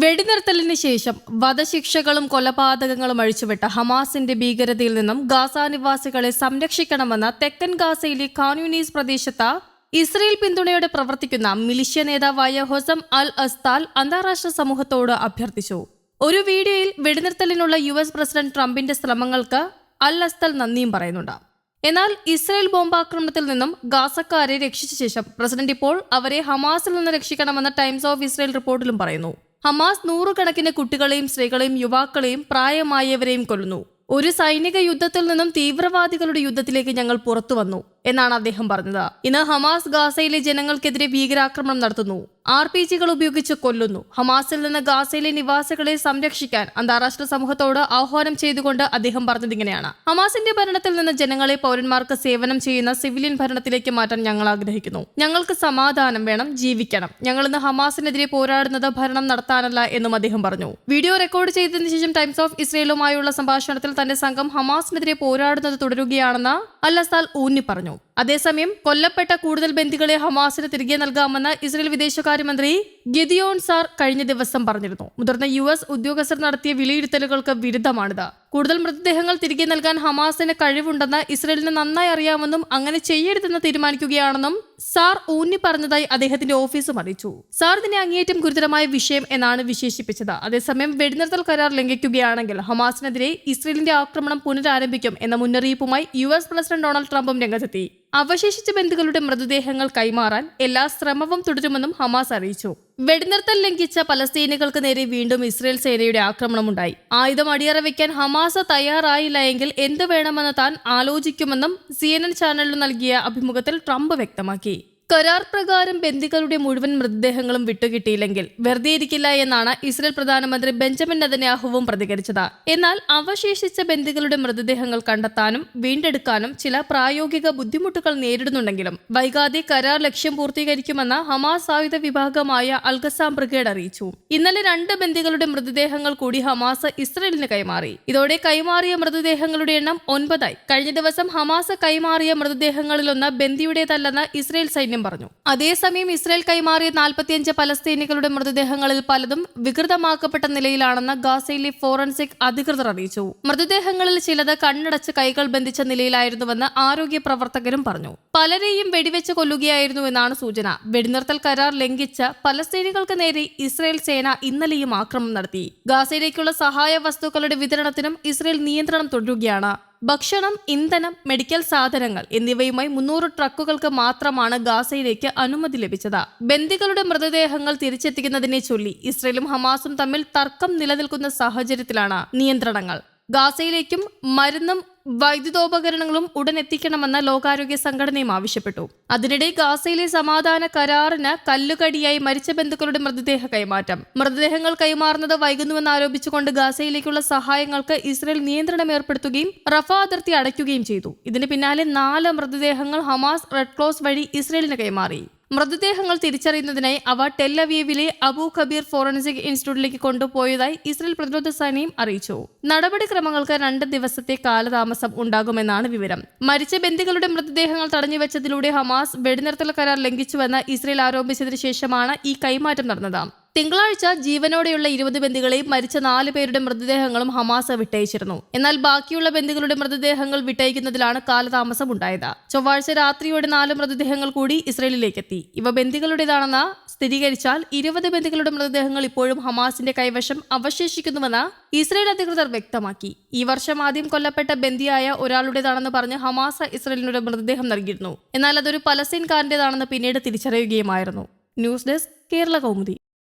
വെടിനിർത്തലിന് ശേഷം വധശിക്ഷകളും കൊലപാതകങ്ങളും അഴിച്ചുവിട്ട ഹമാസിന്റെ ഭീകരതയിൽ നിന്നും ഗാസ നിവാസികളെ സംരക്ഷിക്കണമെന്ന തെക്കൻ ഗാസയിലെ കാനൂനീസ് പ്രദേശത്ത് ഇസ്രയേൽ പിന്തുണയോടെ പ്രവർത്തിക്കുന്ന മിലിഷ്യ നേതാവായ ഹൊസം അൽ അസ്താൽ അന്താരാഷ്ട്ര സമൂഹത്തോട് അഭ്യർത്ഥിച്ചു. ഒരു വീഡിയോയിൽ വെടിനിർത്തലിനുള്ള യു എസ് പ്രസിഡന്റ് ട്രംപിന്റെ ശ്രമങ്ങൾക്ക് അൽ അസ്തൽ നന്ദിയും പറയുന്നുണ്ട്. എന്നാൽ ഇസ്രയേൽ ബോംബാക്രമണത്തിൽ നിന്നും ഗാസക്കാരെ രക്ഷിച്ച ശേഷം പ്രസിഡന്റ് ഇപ്പോൾ അവരെ ഹമാസിൽ നിന്ന് രക്ഷിക്കണമെന്ന ടൈംസ് ഓഫ് ഇസ്രയേൽ റിപ്പോർട്ടിലും പറയുന്നു. ഹമാസ് നൂറുകണക്കിന് കുട്ടികളെയും സ്ത്രീകളെയും യുവാക്കളെയും പ്രായമായവരെയും കൊല്ലുന്നു. ഒരു സൈനിക യുദ്ധത്തിൽ നിന്നും തീവ്രവാദികളുടെ യുദ്ധത്തിലേക്ക് ഞങ്ങൾ പുറത്തു വന്നു എന്നാണ് അദ്ദേഹം പറഞ്ഞത്. ഇന്ന് ഹമാസ് ഗാസയിലെ ജനങ്ങൾക്കെതിരെ ഭീകരാക്രമണം നടത്തുന്നു. ആർ പി ജികൾ ഉപയോഗിച്ച് കൊല്ലുന്നു. ഹമാസിൽ നിന്ന് ഗാസയിലെ നിവാസികളെ സംരക്ഷിക്കാൻ അന്താരാഷ്ട്ര സമൂഹത്തോട് ആഹ്വാനം ചെയ്തുകൊണ്ട് അദ്ദേഹം പറഞ്ഞതിങ്ങനെയാണ് ഹമാസിന്റെ ഭരണത്തിൽ നിന്ന് ജനങ്ങളെ പൗരന്മാർക്ക് സേവനം ചെയ്യുന്ന സിവിലിയൻ ഭരണത്തിലേക്ക് മാറ്റാൻ ഞങ്ങൾ ആഗ്രഹിക്കുന്നു. ഞങ്ങൾക്ക് സമാധാനം വേണം ജീവിക്കണം. ഞങ്ങൾ ഇന്ന് ഹമാസിനെതിരെ പോരാടുന്നത് ഭരണം നടത്താനല്ല എന്നും അദ്ദേഹം പറഞ്ഞു. വീഡിയോ റെക്കോർഡ് ചെയ്തതിനു ശേഷം ടൈംസ് ഓഫ് ഇസ്രയേലുമായുള്ള സംഭാഷണത്തിൽ തന്റെ സംഘം ഹമാസിനെതിരെ പോരാടുന്നത് തുടരുകയാണെന്ന് അല്ലസാൽ ഊന്നി പറഞ്ഞു. അതേസമയം കൊല്ലപ്പെട്ട കൂടുതൽ ബന്ദികളെ ഹമാസിന് തിരികെ നൽകാമെന്ന് ഇസ്രയേൽ വിദേശകാര്യമന്ത്രി ഗിദിയോൺ സാർ കഴിഞ്ഞ ദിവസം പറഞ്ഞിരുന്നു. മുതിർന്ന യു എസ് ഉദ്യോഗസ്ഥർ നടത്തിയ വിലയിരുത്തലുകൾക്ക് വിരുദ്ധമാണിത്. കൂടുതൽ മൃതദേഹങ്ങൾ തിരികെ നൽകാൻ ഹമാസിന് കഴിവുണ്ടെന്ന് ഇസ്രയേലിന് നന്നായി അറിയാമെന്നും അങ്ങനെ ചെയ്യരുതെന്ന് തീരുമാനിക്കുകയാണെന്നും സാർ ഊന്നി പറഞ്ഞതായി അദ്ദേഹത്തിന്റെ ഓഫീസും അറിയിച്ചു. സാർ ഇതിനെ അങ്ങേയറ്റം ഗുരുതരമായ വിഷയം എന്നാണ് വിശേഷിപ്പിച്ചത്. അതേസമയം വെടിനിർത്തൽ കരാർ ലംഘിക്കുകയാണെങ്കിൽ ഹമാസിനെതിരെ ഇസ്രയേലിന്റെ ആക്രമണം പുനരാരംഭിക്കും എന്ന മുന്നറിയിപ്പുമായി യു എസ് പ്രസിഡന്റ് ഡൊണാൾഡ് ട്രംപും രംഗത്തെത്തി. അവശേഷിച്ച ബന്ധുക്കളുടെ മൃതദേഹങ്ങൾ കൈമാറാൻ എല്ലാ ശ്രമവും തുടരുമെന്നും ഹമാസ് അറിയിച്ചു. വെടിനിർത്തൽ ലംഘിച്ച പലസ്തീനികൾക്ക് നേരെ വീണ്ടും ഇസ്രയേൽ സേനയുടെ ആക്രമണമുണ്ടായി. ആയുധം അടിയറ വയ്ക്കാൻ ഹമാസ തയ്യാറായില്ല എങ്കിൽ എന്ത് വേണമെന്ന് താൻ ആലോചിക്കുമെന്നും സി ചാനലിന് നൽകിയ അഭിമുഖത്തിൽ ട്രംപ് വ്യക്തമാക്കി. കരാർ പ്രകാരം ബന്ദികളുടെ മുഴുവൻ മൃതദേഹങ്ങളും വിട്ടുകിട്ടിയില്ലെങ്കിൽ വെറുതെ ഇരിക്കില്ല എന്നാണ് ഇസ്രയേൽ പ്രധാനമന്ത്രി ബെഞ്ചമിൻ നെതന്യാഹുവും പ്രതികരിച്ചത്. എന്നാൽ അവശേഷിച്ച ബന്ദികളുടെ മൃതദേഹങ്ങൾ കണ്ടെത്താനും വീണ്ടെടുക്കാനും ചില പ്രായോഗിക ബുദ്ധിമുട്ടുകൾ നേരിടുന്നുണ്ടെങ്കിലും വൈകാതെ കരാർ ലക്ഷ്യം പൂർത്തീകരിക്കുമെന്ന് ഹമാസ് ആയുധ വിഭാഗമായ അൽഗസാം ബ്രിഗേഡ് അറിയിച്ചു. ഇന്നലെ രണ്ട് ബന്ദികളുടെ മൃതദേഹങ്ങൾ കൂടി ഹമാസ് ഇസ്രയേലിന് കൈമാറി. ഇതോടെ കൈമാറിയ മൃതദേഹങ്ങളുടെ എണ്ണം ഒൻപതായി. കഴിഞ്ഞ ദിവസം ഹമാസ് കൈമാറിയ മൃതദേഹങ്ങളിലൊന്ന് ബന്ദിയുടേതല്ലെന്ന് ഇസ്രയേൽ സൈന്യം പറഞ്ഞു. അതേസമയം ഇസ്രായേൽ കൈമാറിയ നാൽപ്പത്തിയഞ്ച് പലസ്തീനികളുടെ മൃതദേഹങ്ങളിൽ പലതും വികൃതമാക്കപ്പെട്ട നിലയിലാണെന്ന് ഗാസയിലെ ഫോറൻസിക് അധികൃതർ അറിയിച്ചു. മൃതദേഹങ്ങളിൽ ചിലത് കണ്ണടച്ച് കൈകൾ ബന്ധിച്ച നിലയിലായിരുന്നുവെന്ന് ആരോഗ്യ പ്രവർത്തകരും പറഞ്ഞു. പലരെയും വെടിവെച്ച് കൊല്ലുകയായിരുന്നു എന്നാണ് സൂചന. വെടിനിർത്തൽ കരാർ ലംഘിച്ച പലസ്തീനികൾക്ക് നേരെ ഇസ്രായേൽ സേന ഇന്നലെയും ആക്രമണം നടത്തി. ഗാസയിലേക്കുള്ള സഹായ വസ്തുക്കളുടെ വിതരണത്തിനും ഇസ്രായേൽ നിയന്ത്രണം തുടരുകയാണ്. ഭക്ഷണം ഇന്ധനം മെഡിക്കൽ സാധനങ്ങൾ എന്നിവയുമായി മുന്നൂറ് ട്രക്കുകൾക്ക് മാത്രമാണ് ഗാസയിലേക്ക് അനുമതി ലഭിച്ചത്. ബന്ദികളുടെ മൃതദേഹങ്ങൾ തിരിച്ചെത്തിക്കുന്നതിനെ ചൊല്ലി ഇസ്രയേലും ഹമാസും തമ്മിൽ തർക്കം നിലനിൽക്കുന്ന സാഹചര്യത്തിലാണ് നിയന്ത്രണങ്ങൾ. ഗാസയിലേക്കും മരുന്നും വൈദ്യുതോപകരണങ്ങളും ഉടൻ എത്തിക്കണമെന്ന് ലോകാരോഗ്യ സംഘടനയും ആവശ്യപ്പെട്ടു. അതിനിടെ ഗാസയിലെ സമാധാന കരാറിന് കല്ലുകടിയായി മരിച്ച ബന്ധുക്കളുടെ മൃതദേഹ കൈമാറ്റം. മൃതദേഹങ്ങൾ കൈമാറുന്നത് വൈകുന്നുവെന്ന് ആരോപിച്ചുകൊണ്ട് ഗാസയിലേക്കുള്ള സഹായങ്ങൾക്ക് ഇസ്രയേൽ നിയന്ത്രണം ഏർപ്പെടുത്തുകയും റഫ അതിർത്തി അടയ്ക്കുകയും ചെയ്തു. ഇതിന് പിന്നാലെ നാല് മൃതദേഹങ്ങൾ ഹമാസ് റെഡ് ക്രോസ് വഴി ഇസ്രയേലിന് കൈമാറി. മൃതദേഹങ്ങൾ തിരിച്ചറിയുന്നതിനായി അവ ടെല്ലവീവിലെ അബു കബീർ ഫോറൻസിക് ഇൻസ്റ്റിറ്റ്യൂട്ടിലേക്ക് കൊണ്ടുപോയതായി ഇസ്രയേൽ പ്രതിരോധ സേനയും അറിയിച്ചു. നടപടിക്രമങ്ങൾക്ക് രണ്ട് ദിവസത്തെ കാലതാമസം ഉണ്ടാകുമെന്നാണ് വിവരം. മരിച്ച ബന്ദികളുടെ മൃതദേഹങ്ങൾ തടഞ്ഞുവെച്ചതിലൂടെ ഹമാസ് വെടിനിർത്തൽ കരാർ ലംഘിച്ചുവെന്ന് ഇസ്രയേൽ ആരോപിച്ചതിനു ശേഷമാണ് ഈ കൈമാറ്റം നടന്നത്. തിങ്കളാഴ്ച ജീവനോടെയുള്ള ഇരുപത് ബന്ദികളെയും മരിച്ച നാല് പേരുടെ മൃതദേഹങ്ങളും ഹമാസ് വിട്ടയച്ചിരുന്നു. എന്നാൽ ബാക്കിയുള്ള ബന്ദികളുടെ മൃതദേഹങ്ങൾ വിട്ടയക്കുന്നതിലാണ് കാലതാമസം ഉണ്ടായത്. ചൊവ്വാഴ്ച രാത്രിയോടെ നാല് മൃതദേഹങ്ങൾ കൂടി ഇസ്രയേലിലേക്കെത്തി. ഇവ ബന്ദികളുടേതാണെന്ന് സ്ഥിരീകരിച്ചാൽ ഇരുപത് ബന്ദികളുടെ മൃതദേഹങ്ങൾ ഇപ്പോഴും ഹമാസിന്റെ കൈവശം അവശേഷിക്കുന്നുവെന്ന് ഇസ്രയേൽ അധികൃതർ വ്യക്തമാക്കി. ഈ വർഷം ആദ്യം കൊല്ലപ്പെട്ട ബന്ദിയായ ഒരാളുടേതാണെന്ന് പറഞ്ഞ് ഹമാസ ഇസ്രയേലിനൊരു മൃതദേഹം നൽകിയിരുന്നു. എന്നാൽ അതൊരു പലസ്തീൻകാരന്റേതാണെന്ന് പിന്നീട് തിരിച്ചറിയുകയുമായിരുന്നു. News desk Kerala Kaumudi.